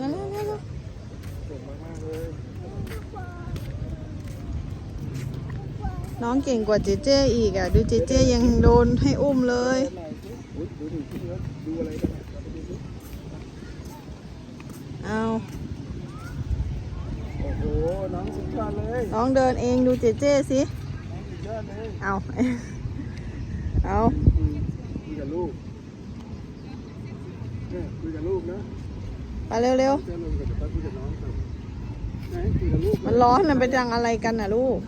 นั่นแล้วนั่นแล้วเก่งมากๆเลยน้องเก่งกว่าเจเจอีกอะ ดูเจเจยังโดนให้อุ้มเลยเดินหน่อยสิอุ๊ยดูดิพี่เนื้อดูอะไรกันเนี่ยเราไปดูสิเอาโอ้โห น้องสุดยอดเลยน้องเดินเองดูเจเจสิน้องสุดยอดเลยเอาเอาคุยคุยกับลูกเนี่ยคุยกับลูกนะ ไปเร็วเร็วมันร้อนมันไปดังอะไรกันน่ะลูก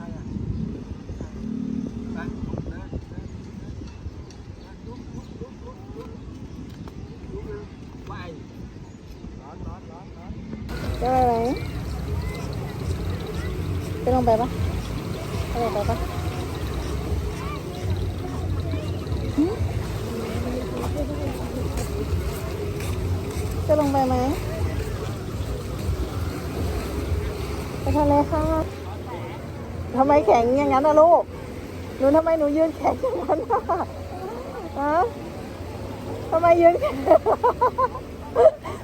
จะอะไรไปลงไปปะไะลงไปปะจะลงไปไหม ทะเลค่ะทำไมแข็งอย่างนั้นนะลูก หนูทำไมหนูยืนแข็งอย่างนั้นอะฮะทำไมยืนแข็ง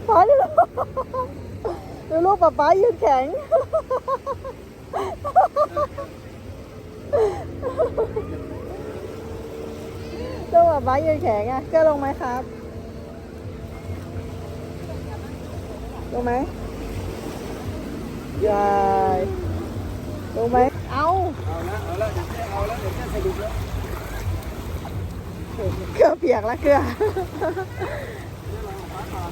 พอดูลูกดูลูกป๊าป๊ายืนแข็งดูป๊าป๊ายืนแข็งอะเก็ลงไหมครับ ลงไหมยา ลงไหมเอาเอาละเอาละเดี๋ยวแค่เอาละเดี๋ยวแค่สรุปแล้วเกลือเปียกละเกลือเดี๋ยวเราฟ้าก่อน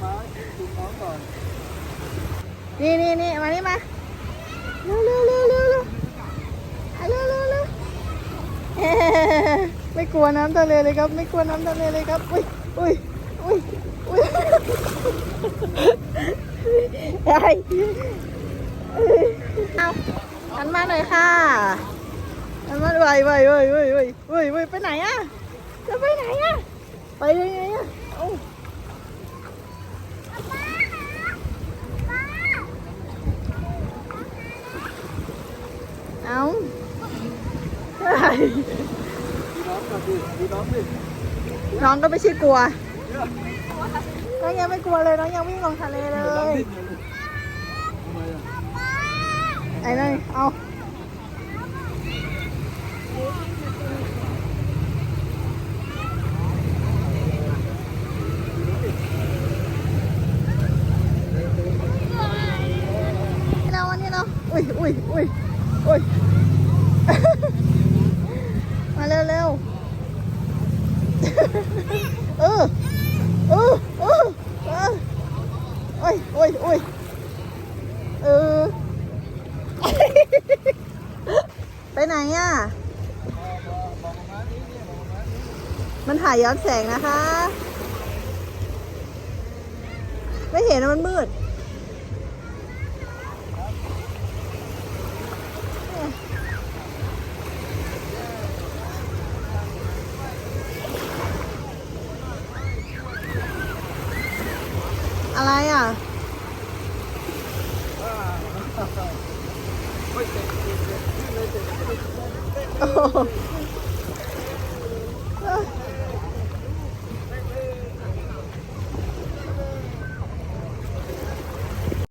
ฟ้าดูน้องก่อนนี่นี่นี่มานี่มาเร็วเร็วเร็วเร็วเร็วเร็วเร็วเร็วเฮ้ไม่กลัวน้ำทะเลเลยครับ ไม่กลัวน้ำทะเลเลยครับ อุ้ยอุ้ยอุ้ยอุ้ยไอ้เอา หันมาหน่อยค่ะหันมาไวไวไวไวไวไวไวไปไหนอะจะไปไหนอะ ไปยังไงอะโอ้เอาน้องก็ไม่ใช่กลัว น้องยังไม่กลัวเลย น้องยังวิ่งลงทะเลเลย ไอ้นี่เอาอุ้ยอุ้ยอุ้ยอุ้ยมาเร็วเร็วเออ ไปไหนอะ มันถ่ายย้อนแสงนะคะ ไม่เห็นนะมันมืด อะไรอะ 哦